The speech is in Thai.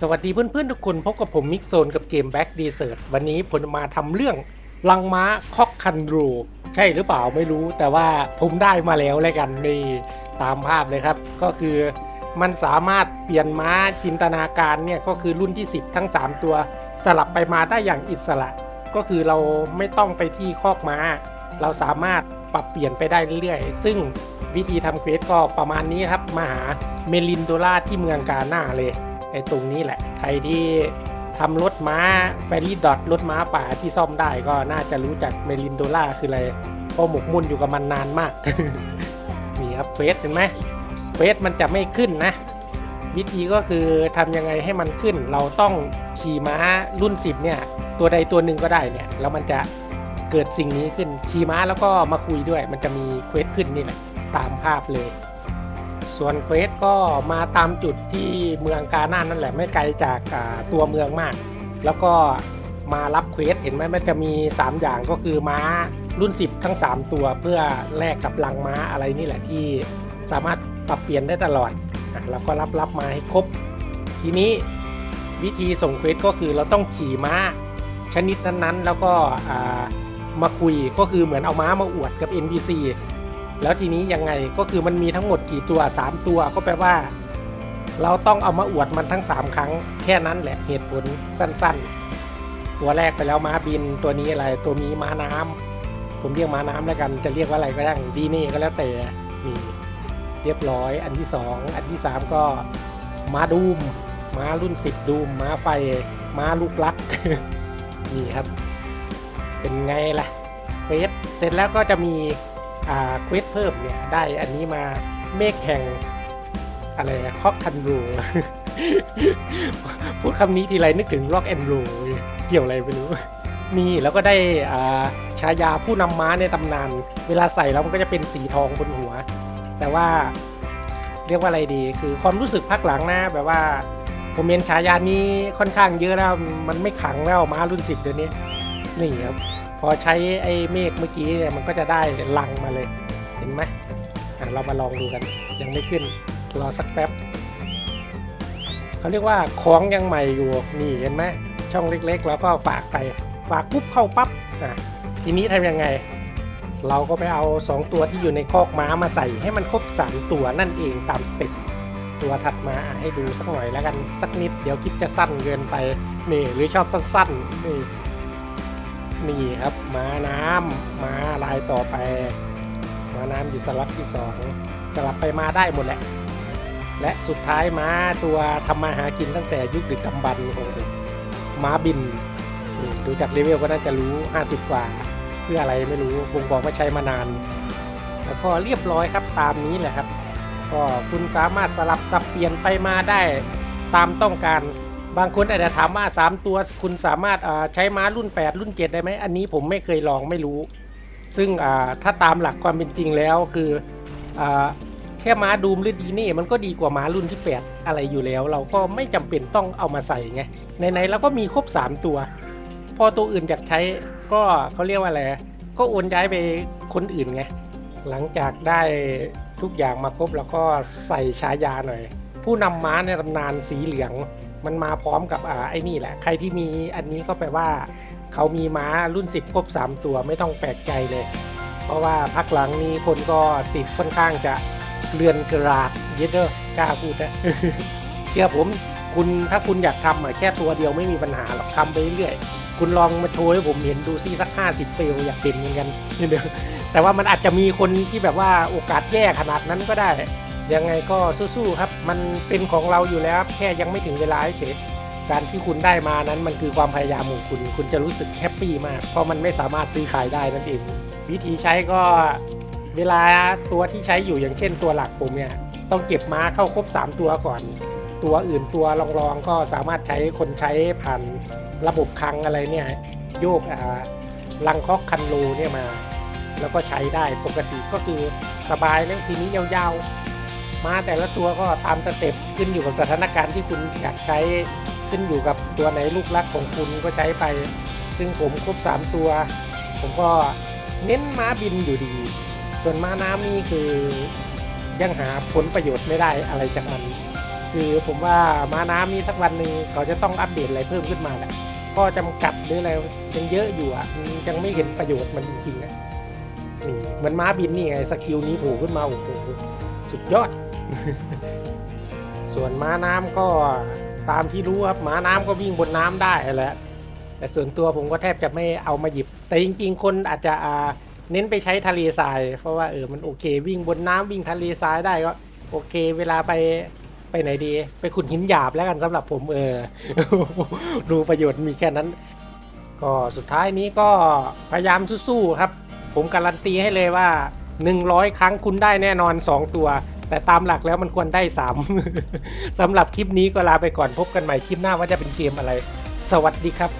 สวัสดีเพื่อนๆทุกคนพบกับผมมิกโซนกับเกม Back Desert วันนี้ผมมาทำเรื่องลังม้าคอกคันรูใช่หรือเปล่าไม่รู้ แต่ว่าผมได้มาแล้วแล้วกันนี่ตามภาพเลยครับ ก็คือมันสามารถเปลี่ยนม้าจินตนาการเนี่ยก็คือรุ่นที่ 10 ทั้ง 3 ตัว สลับไปมาได้อย่างอิสระ ก็คือเราไม่ต้องไปที่คอกม้า เราสามารถปรับเปลี่ยนไปได้เรื่อยๆ ซึ่งวิธีทำเควสก็ประมาณนี้ครับมาหาเมลินโดล่าที่เมืองกาหน้าเลย อ้ตรงนี้แหละ ใครที่ทำรถม้าแฟรี่ดอทรถม้าป่าที่ซ่อมได้ก็น่าจะรู้จักเมลินโดล่าคืออะไรเพราะหมกมุ่นอยู่กับมันนานมาก นี่ครับเควสเห็นไหมเควสมันจะไม่ขึ้นนะ วิธีก็คือทำยังไงให้มันขึ้น เราต้องขี่ม้ารุ่น 10 เนี่ย ตัวใดตัวหนึ่งก็ได้เนี่ยแล้วมันจะเกิดสิ่งนี้ขึ้นขี่ม้าแล้วก็มาคุยด้วย มันจะมีเควสขึ้นนี่แหละตามภาพเลย ส่วนเควสก็มาตามจุดที่เมืองกาน้านั่นแหละไม่ไกลจากตัวเมืองมาก แล้วก็มารับเควสเห็นไหมมันจะมี 3 อย่างก็คือม้ารุ่น 10 ทั้ง 3 ตัวเพื่อแลกกับลังม้าอะไรนี่แหละที่สามารถปรับเปลี่ยนได้ตลอดอเราก็รับรับมาให้ครบ ทีนี้วิธีส่งเควสก็คือเราต้องขี่ม้าชนิดนั้นๆ แล้วก็มาคุยก็คือเหมือนเอาม้ามาอวดกับ NPC แล้วทีนี้ยังไงก็คือมันมีทั้งหมดกี่ตัว 3 ตัวก็แปลว่า เราต้องเอามาอวดมันทั้ง 3 ครั้ง แค่นั้นแหละเหตุผลสั้นๆ ตัวแรกไปแล้วม้าบินตัวนี้อะไรตัวนี้ม้าน้ำผมเรียกม้าน้ำแล้วกันจะเรียกว่าอะไรก็ได้ดีนี่ก็แล้วแต่นี่เรียบร้อย อันที่ 2 อันที่ 3 ก็ม้าดูมม้ารุ่น 10 ดูมม้าไฟม้าลูกลักนี่ครับ เป็นไงล่ะเฟสเสร็จแล้วก็จะมี เควสเพิ่มเนี่ยได้อันนี้มาเมฆแข่งอะไรคอกคันรูพูดคำนี้ทีไรนึกถึงล็อกแอนด์โรเกี่ยวอะไรไม่รู้นี่แล้วก็ได้อ่าฉายาผู้นำม้าในตำนาน เวลาใส่แล้วมันก็จะเป็นสีทองบนหัว แต่ว่าเรียกว่าอะไรดี คือความรู้สึกพักหลังนะแบบว่า ผมเห็นฉายานี้ค่อนข้างเยอะแล้วมันไม่ขังแล้วม้ารุ่นสิบเดี๋ยวนี้นี่ครับ อใช้ไอ้เมฆเมื่อกี้เนี่ยมันก็จะได้ลังมาเลย เห็นไหมอะเรามาลองดูกัน ยังไม่ขึ้น รอสักแป๊บเขาเรียกว่าของยังใหม่อยู่นี่เห็นไหมช่องเล็กๆ แล้วก็ฝากไป ฝากปุ๊บเข้าปั๊บอะทีนี้ทำยังไง เราก็ไปเอา 2 ตัวที่อยู่ในคอกม้ามาใส่ให้มันครบ3ตัวนั่นเองตามสเต็ปตัวถัดมาให้ดูสักหน่อยแล้วกันสักนิด เดี๋ยวคลิปจะสั้นเกินไปนี่หรือชอบสั้นๆนี่ นี่ครับม้าน้ำม้าลายต่อไปม้าน้ำอยู่สลับที่สองสลับไปมาได้หมดแหละ และสุดท้ายม้าตัวทำมาหากินตั้งแต่ยุคดึกดำบรรพ์ของผมม้าบินดูจากเลเวลก็น่าจะรู้ 50 กว่า เพื่ออะไรไม่รู้บ่งบอกว่าใช้มานาน แล้วก็เรียบร้อยครับตามนี้แหละครับ ก็คุณสามารถสลับสับเปลี่ยนไปมาได้ตามต้องการ บางคนอาจจะถามว่า 3 ตัวคุณสามารถใช้ม้ารุ่น 8 รุ่น 7 ได้ไหมอันนี้ผมไม่เคยลองไม่รู้ ซึ่งถ้าตามหลักความเป็นจริงแล้วคืออแค่ม้าดูมหรือดีนี่มันก็ดีกว่าม้ารุ่นที่ 8 อะไรอยู่แล้ว เราก็ไม่จำเป็นต้องเอามาใส่ไงไหนๆเราก็มีครบ 3 ตัว พอตัวอื่นอยากใช้ก็เขาเรียกว่าอะไรก็โอนย้ายไปคนอื่นไงหลังจากได้ทุกอย่างมาครบแล้วก็ใส่ฉายาหน่อย ผู้นำม้าในตำนานสีเหลือง มันมาพร้อมกับอ่าไอ้นี่แหละ ใครที่มีอันนี้ก็แปลว่าเขามีม้ารุ่น 10 ครบ 3 ตัวไม่ต้องแปลกใจเลย เพราะว่าพักหลังนี้คนก็ติดค่อนข้างจะเรือนกราดเยอะเด้อกล้าพูดนะเชื่อผมคุณถ้าคุณอยากทำอะแค่ตัวเดียวไม่มีปัญหาหรอกทำไปเรื่อยๆคุณลองมาโชว์ให้ผมเห็นดูซิสัก 50เฟลอยากเห็นเหมือนกันเดี๋ยวแต่ว่ามันอาจจะมีคนที่แบบว่าโอกาสแย่ขนาดนั้นก็ได้ ยังไงก็สู้ๆครับ มันเป็นของเราอยู่แล้วแค่ยังไม่ถึงเวลาเฉยการที่คุณได้มานั้นมันคือความพยายามของคุณ คุณจะรู้สึกแฮปปี้มาก เพราะมันไม่สามารถซื้อขายได้นั่นเอง วิธีใช้ก็เวลาตัวที่ใช้อยู่อย่างเช่นตัวหลักผมเนี่ย ต้องเก็บม้าเข้าครบ 3 ตัวก่อน ตัวอื่นตัวรองๆก็สามารถใช้คนใช้ผ่านระบบคลังอะไรเนี่ย โยกอ่าลังคอกคันโลเนี่ยมา แล้วก็ใช้ได้ปกติก็คือสบายแล้วทีนี้ยาวๆ มาแต่ละตัวก็ตามสเต็ปขึ้นอยู่กับสถานการณ์ที่คุณอยากใช้ขึ้นอยู่กับตัวไหนลูกรักของคุณก็ใช้ไป ซึ่งผมครบ 3 ตัว ผมก็เน้นม้าบินอยู่ดี ส่วนม้าน้ำนี่คือยังหาผลประโยชน์ไม่ได้อะไรจากมัน คือผมว่าม้าน้ำนี่สักวันหนึ่งเขาจะต้องอัปเดตอะไรเพิ่มขึ้นมาแหละข้อจำกัดหรืออะไรยังเยอะอยู่อะยังไม่เห็นประโยชน์มันจริงๆนะนี่เหมือนม้าบินนี่ไงสกิลนี้โผล่ขึ้นมาโอ้โห สุดยอด ส่วนม้าน้ำก็ตามที่รู้ครับม้าน้ำก็วิ่งบนน้ำได้แหละแต่ส่วนตัวผมก็แทบจะไม่เอามาหยิบ แต่จริง ๆ คนอาจจะเน้นไปใช้ทะเลทราย เพราะว่าเออมันโอเค วิ่งบนน้ำวิ่งทะเลทรายได้ก็โอเค เวลาไปไปไหนดี ไปขุดหินหยาบแล้วกันสำหรับผมเออดูประโยชน์มีแค่นั้น ก็สุดท้ายนี้ก็พยายามสู้ๆครับ ผมการันตีให้เลยว่า 100 ครั้งคุณได้แน่นอน 2 ตัว แต่ตามหลักแล้วมันควรได้ 3สำหรับคลิปนี้ก็ลาไปก่อนพบกันใหม่คลิปหน้าว่าจะเป็นเกมอะไร สวัสดีครับ